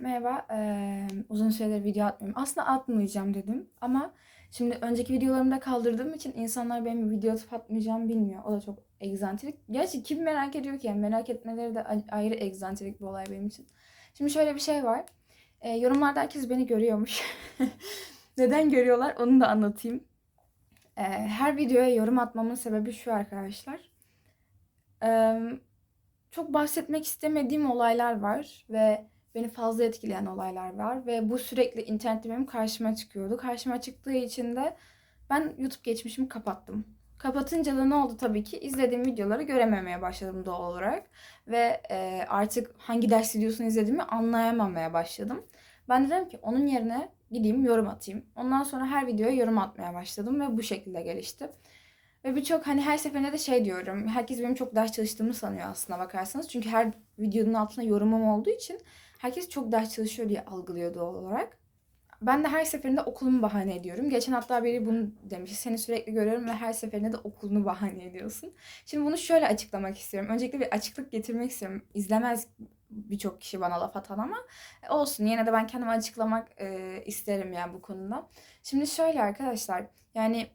Merhaba, eee, uzun süredir video atmıyorum. Aslında atmayacağım dedim ama şimdi önceki videolarımı da kaldırdığım için insanlar benim video atıp atmayacağımı bilmiyor. O da çok egzantrik. Gerçi kim merak ediyor ki? Yani merak etmeleri de ayrı egzantrik bir olay benim için. Şimdi şöyle bir şey var. Eee, yorumlarda herkes beni görüyormuş. Neden görüyorlar onu da anlatayım. Eee, her videoya yorum atmamın sebebi şu arkadaşlar. Eee, çok bahsetmek istemediğim olaylar var ve beni fazla etkileyen olaylar var ve bu sürekli internette benim karşıma çıkıyordu. Karşıma çıktığı için de ben YouTube geçmişimi kapattım. Kapatınca da ne oldu tabii ki izlediğim videoları görememeye başladım doğal olarak ve e, artık hangi ders videosunu izlediğimi anlayamamaya başladım. Ben de dedim ki onun yerine gideyim yorum atayım. Ondan sonra her videoya yorum atmaya başladım ve bu şekilde gelişti. Ve birçok hani her seferinde de şey diyorum. Herkes benim çok ders çalıştığımı sanıyor aslına bakarsanız. Çünkü her videonun altına yorumum olduğu için herkes çok ders çalışıyor diye algılıyor doğal olarak. Ben de her seferinde okulumu bahane ediyorum. Geçen hatta biri bunu demiş. Seni sürekli görüyorum ve her seferinde de okulunu bahane ediyorsun. Şimdi bunu şöyle açıklamak istiyorum. Öncelikle bir açıklık getirmek istiyorum. İzlemez birçok kişi bana laf atan ama olsun. Yine de ben kendimi açıklamak e, isterim yani bu konuda. Şimdi şöyle arkadaşlar. Yani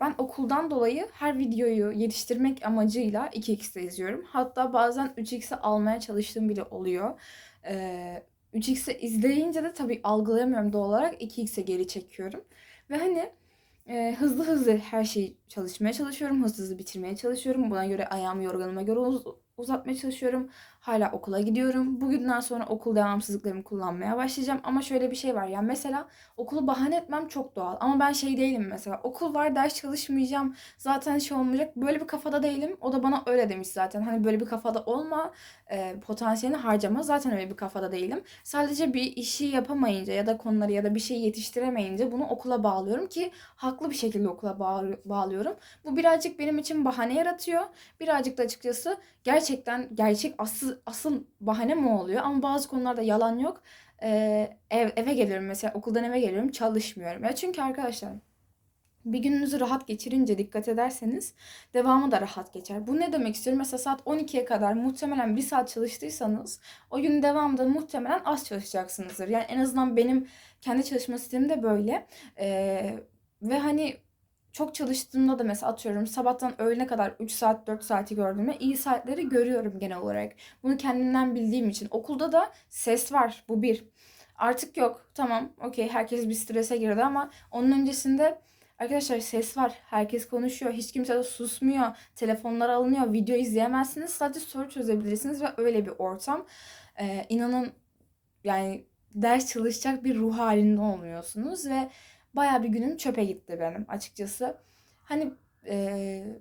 ben okuldan dolayı her videoyu yetiştirmek amacıyla 2x'te izliyorum. Hatta bazen 3x'e almaya çalıştığım bile oluyor. Ee, 3x'e izleyince de tabii algılayamıyorum doğal olarak 2x'e geri çekiyorum. Ve hani e, hızlı hızlı her şeyi çalışmaya çalışıyorum. Hızlı hızlı bitirmeye çalışıyorum. Buna göre ayağımı yorganıma göre uz- uzatmaya çalışıyorum. Hala okula gidiyorum. Bugünden sonra okul devamsızlıklarımı kullanmaya başlayacağım. Ama şöyle bir şey var. Yani mesela okulu bahane etmem çok doğal. Ama ben şey değilim mesela. Okul var ders çalışmayacağım. Zaten şey olmayacak. Böyle bir kafada değilim. O da bana öyle demiş zaten. Hani böyle bir kafada olma. e, potansiyelini harcama. Zaten öyle bir kafada değilim. Sadece bir işi yapamayınca ya da konuları ya da bir şey yetiştiremeyince bunu okula bağlıyorum ki haklı bir şekilde okula bağ- bağlıyorum. Bu birazcık benim için bahane yaratıyor. Birazcık da açıkçası gerçekten gerçek asıl asıl bahane mi oluyor? Ama bazı konularda yalan yok. Ee, ev, eve geliyorum mesela okuldan eve geliyorum çalışmıyorum. Ya çünkü arkadaşlar bir gününüzü rahat geçirince dikkat ederseniz devamı da rahat geçer. Bu ne demek istiyorum? Mesela saat 12'ye kadar muhtemelen bir saat çalıştıysanız o gün devamında muhtemelen az çalışacaksınızdır. Yani en azından benim kendi çalışma sistemim de böyle. Ee, ve hani çok çalıştığımda da mesela atıyorum sabahtan öğlene kadar 3 saat 4 saati gördüğümde iyi saatleri görüyorum genel olarak. Bunu kendimden bildiğim için. Okulda da ses var bu bir. Artık yok tamam okey herkes bir strese girdi ama onun öncesinde arkadaşlar ses var. Herkes konuşuyor. Hiç kimse de susmuyor. Telefonlar alınıyor. Video izleyemezsiniz. Sadece soru çözebilirsiniz ve öyle bir ortam. Ee, inanın yani ders çalışacak bir ruh halinde olmuyorsunuz ve baya bir günüm çöpe gitti benim açıkçası. Hani eee,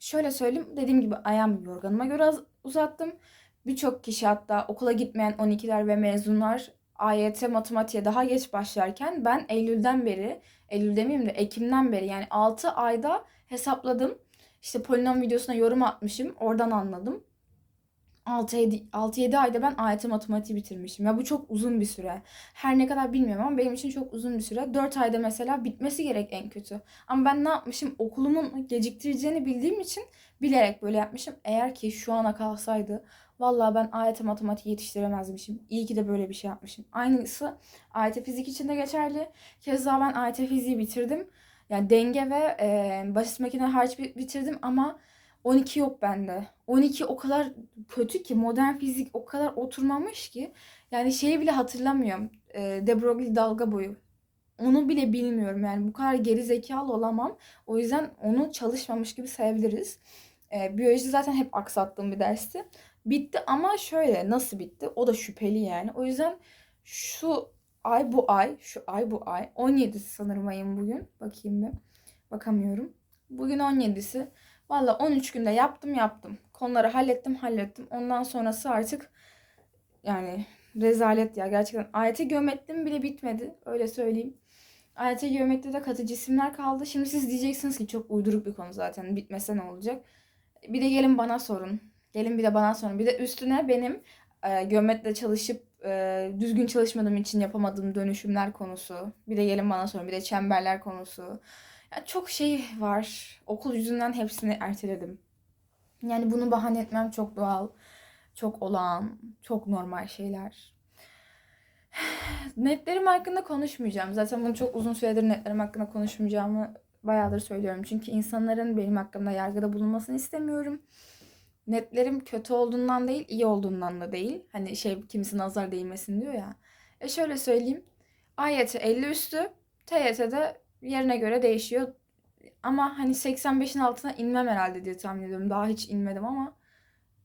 şöyle söyleyeyim dediğim gibi ayağımı yorganıma göre uzattım. Birçok kişi hatta okula gitmeyen 12'ler ve mezunlar AYT matematiğe daha geç başlarken ben Eylül'den beri, Eylül demeyeyim de Ekim'den beri yani 6 ayda hesapladım. İşte polinom videosuna yorum atmışım. Oradan anladım. 6-7 ayda ben AYT matematiği bitirmişim. Ya bu çok uzun bir süre. Her ne kadar bilmiyorum ama benim için çok uzun bir süre. 4 ayda mesela bitmesi gerek en kötü. Ama ben ne yapmışım? Okulumun geciktireceğini bildiğim için bilerek böyle yapmışım. Eğer ki şu ana kalsaydı vallahi ben AYT matematiği yetiştiremezmişim. İyi ki de böyle bir şey yapmışım. Aynısı AYT fizik için de geçerli. Keza ben AYT fiziği bitirdim. Yani denge ve e, basit makine hariç bi- bitirdim ama 12 yok bende. 12 o kadar kötü ki modern fizik o kadar oturmamış ki yani şeyi bile hatırlamıyorum. De Broglie dalga boyu. Onu bile bilmiyorum yani bu kadar geri zekalı olamam. O yüzden onu çalışmamış gibi sayabiliriz. Biyoloji zaten hep aksattığım bir dersti. Bitti ama şöyle nasıl bitti? O da şüpheli yani. O yüzden şu ay bu ay, şu ay bu ay 17'si sanırım ayın bugün. Bakayım bir. Bakamıyorum. Bugün 17'si. Valla 13 günde yaptım yaptım. Konuları hallettim hallettim. Ondan sonrası artık yani rezalet ya gerçekten. AYT geometrim bile bitmedi. Öyle söyleyeyim. AYT geometride katı cisimler kaldı. Şimdi siz diyeceksiniz ki çok uyduruk bir konu zaten. Bitmese ne olacak? Bir de gelin bana sorun. Gelin bir de bana sorun. Bir de üstüne benim e, geometride çalışıp e, düzgün çalışmadığım için yapamadığım dönüşümler konusu. Bir de gelin bana sorun. Bir de çemberler konusu. Çok şey var. Okul yüzünden hepsini erteledim. Yani bunu bahane etmem çok doğal, çok olağan, çok normal şeyler. Netlerim hakkında konuşmayacağım. Zaten bunu çok uzun süredir netlerim hakkında konuşmayacağımı bayağıdır söylüyorum. Çünkü insanların benim hakkımda yargıda bulunmasını istemiyorum. Netlerim kötü olduğundan değil, iyi olduğundan da değil. Hani şey kimisi nazar değmesin diyor ya. E şöyle söyleyeyim. AYT 50 üstü, TYT'de yerine göre değişiyor. Ama hani 85'in altına inmem herhalde diye tahmin ediyorum. Daha hiç inmedim ama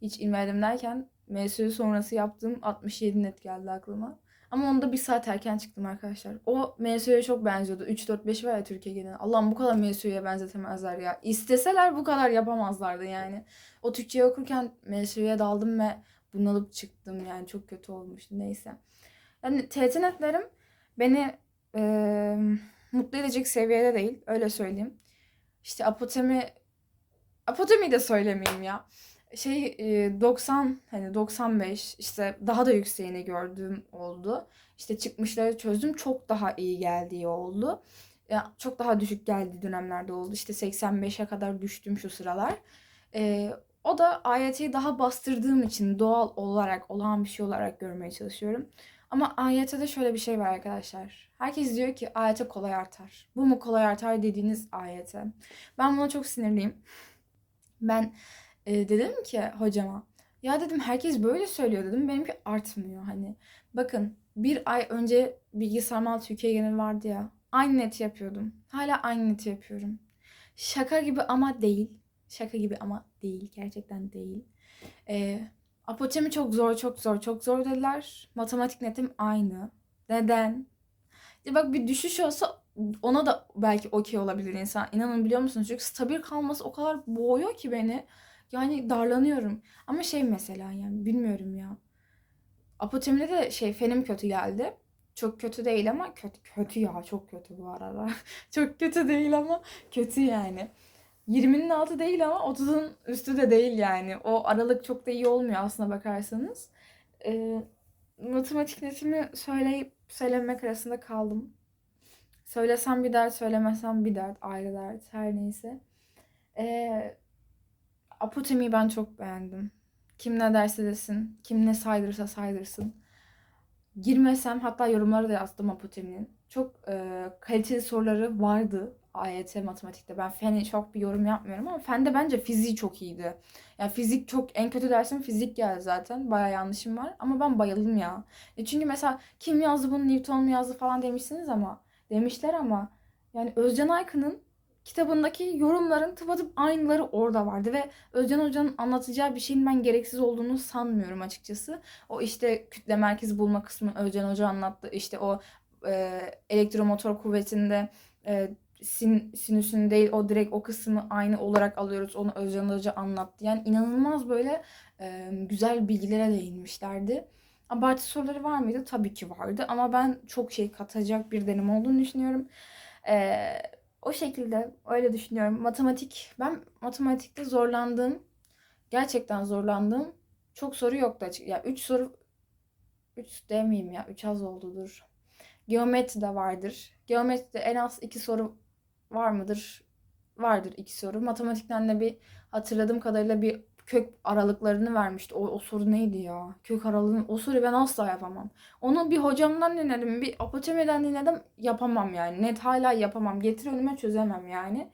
hiç inmedim derken MSU sonrası yaptığım 67 net geldi aklıma. Ama onda bir saat erken çıktım arkadaşlar. O MSU'ya çok benziyordu. 3-4-5 var ya Türkiye genel. Allah'ım bu kadar MSU'ya benzetemezler ya. İsteseler bu kadar yapamazlardı yani. O Türkçeyi okurken MSU'ya daldım ve bunalıp çıktım yani. Çok kötü olmuştu neyse. Yani TET netlerim beni e, mutlu edecek seviyede değil. Öyle söyleyeyim. İşte apotemi apotemi de söylemeyeyim ya şey 90 hani 95 işte daha da yükseğini gördüğüm oldu. İşte çıkmışları çözdüm çok daha iyi geldiği oldu. Ya çok daha düşük geldiği dönemlerde oldu. İşte 85'e kadar düştüm şu sıralar. Ee, o da AYT'yi daha bastırdığım için doğal olarak olağan bir şey olarak görmeye çalışıyorum. Ama AYT'de şöyle bir şey var arkadaşlar. Herkes diyor ki AYT kolay artar. Bu mu kolay artar dediğiniz AYT. Ben buna çok sinirliyim. Ben e, dedim ki hocama ya dedim herkes böyle söylüyor dedim benimki artmıyor hani. Bakın bir ay önce bilgisayar mal Türkiye genel vardı ya. Aynı net yapıyordum. Hala aynı net yapıyorum. Şaka gibi ama değil. Şaka gibi ama değil. Gerçekten değil. E, apotemi çok zor, çok zor, çok zor dediler. Matematik netim aynı. Neden? Ya bak bir düşüş olsa ona da belki okey olabilir insan. İnanın biliyor musunuz? Çünkü stabil kalması o kadar boğuyor ki beni. Yani darlanıyorum. Ama şey mesela yani bilmiyorum ya. Apotemide de şey fenim kötü geldi. Çok kötü değil ama kötü kötü ya çok kötü bu arada. çok kötü değil ama kötü yani. 20'nin altı değil ama 30'un üstü de değil yani. O aralık çok da iyi olmuyor aslına bakarsanız. Ee, matematik netimi söyleyip söylemek arasında kaldım. Söylesem bir dert, söylemesem bir dert, ayrı dert, her neyse. Ee, Apotemi'yi ben çok beğendim. Kim ne derse desin, kim ne saydırsa saydırsın. Girmesem hatta yorumlara da yazdım Apotemi'nin. Çok e, kaliteli soruları vardı AYT matematikte. Ben feni çok bir yorum yapmıyorum ama fende bence fiziği çok iyiydi. Yani fizik çok en kötü dersim fizik geldi zaten. Baya yanlışım var ama ben bayıldım ya. E çünkü mesela kim yazdı bunu Newton mu yazdı falan demişsiniz ama demişler ama yani Özcan Aykın'ın kitabındaki yorumların tıpatıp aynıları orada vardı ve Özcan Hoca'nın anlatacağı bir şeyin ben gereksiz olduğunu sanmıyorum açıkçası. O işte kütle merkezi bulma kısmı Özcan Hoca anlattı. İşte o e, elektromotor kuvvetinde e, sin, sinüsün değil o direkt o kısmı aynı olarak alıyoruz. Onu Özcan Hoca anlattı. Yani inanılmaz böyle e, güzel bilgilere değinmişlerdi. Abartı soruları var mıydı? Tabii ki vardı ama ben çok şey katacak bir denem olduğunu düşünüyorum. Eee o şekilde öyle düşünüyorum. Matematik, ben matematikte zorlandığım, gerçekten zorlandığım çok soru yoktu açık. Ya 3 soru 3 demeyeyim ya. 3 az oldudur. Geometri de vardır. Geometride en az 2 soru var mıdır? Vardır 2 soru. Matematikten de bir hatırladığım kadarıyla bir kök aralıklarını vermişti. O, o soru neydi ya? Kök aralığını o soruyu ben asla yapamam. Onu bir hocamdan dinledim, bir apotemeden dinledim. Yapamam yani. Net hala yapamam. Getir önüme çözemem yani.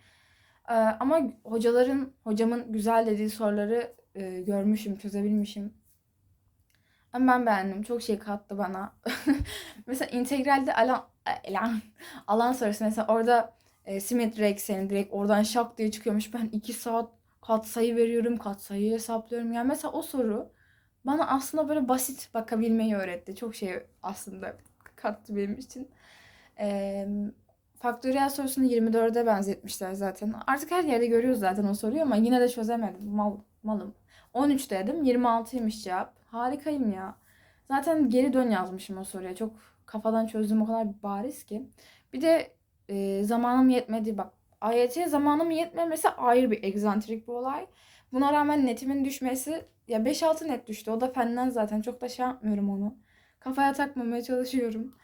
Ee, ama hocaların, hocamın güzel dediği soruları e, görmüşüm, çözebilmişim. Ama ben beğendim. Çok şey kattı bana. mesela integralde alan, alan, alan sorusu mesela orada e, simetri ekseni direkt oradan şak diye çıkıyormuş. Ben 2 saat katsayı veriyorum, katsayıyı hesaplıyorum. Yani mesela o soru bana aslında böyle basit bakabilmeyi öğretti. Çok şey aslında kattı benim için. Ee, faktöriyel sorusunu 24'e benzetmişler zaten. Artık her yerde görüyoruz zaten o soruyu ama yine de çözemedim. Mal, malım. 13 dedim. 26'ymış cevap. Harikayım ya. Zaten geri dön yazmışım o soruya. Çok kafadan çözdüğüm o kadar bariz ki. Bir de e, zamanım yetmedi. Bak AYT zamanım yetmemesi ayrı bir egzantrik bir olay. Buna rağmen netimin düşmesi ya 5-6 net düştü. O da fenden zaten çok da şey yapmıyorum onu. Kafaya takmamaya çalışıyorum.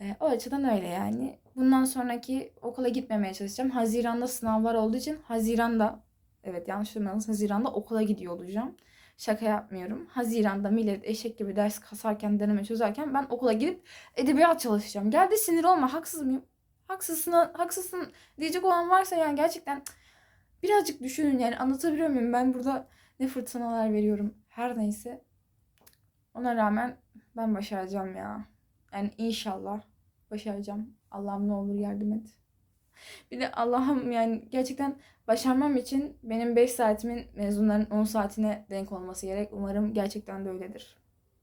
E, o açıdan öyle yani. Bundan sonraki okula gitmemeye çalışacağım. Haziranda sınavlar olduğu için Haziranda evet yanlış duymadınız Haziranda okula gidiyor olacağım. Şaka yapmıyorum. Haziran'da millet eşek gibi ders kasarken, deneme çözerken ben okula gidip edebiyat çalışacağım. Geldi sinir olma. Haksız mıyım? Haksızsın, haksızsın diyecek olan varsa yani gerçekten birazcık düşünün yani anlatabiliyor muyum? Ben burada ne fırtınalar veriyorum. Her neyse. Ona rağmen ben başaracağım ya. Yani inşallah başaracağım. Allah'ım ne olur yardım et. Bir de Allah'ım yani gerçekten başarmam için benim 5 saatimin mezunların 10 saatine denk olması gerek. Umarım gerçekten de öyledir.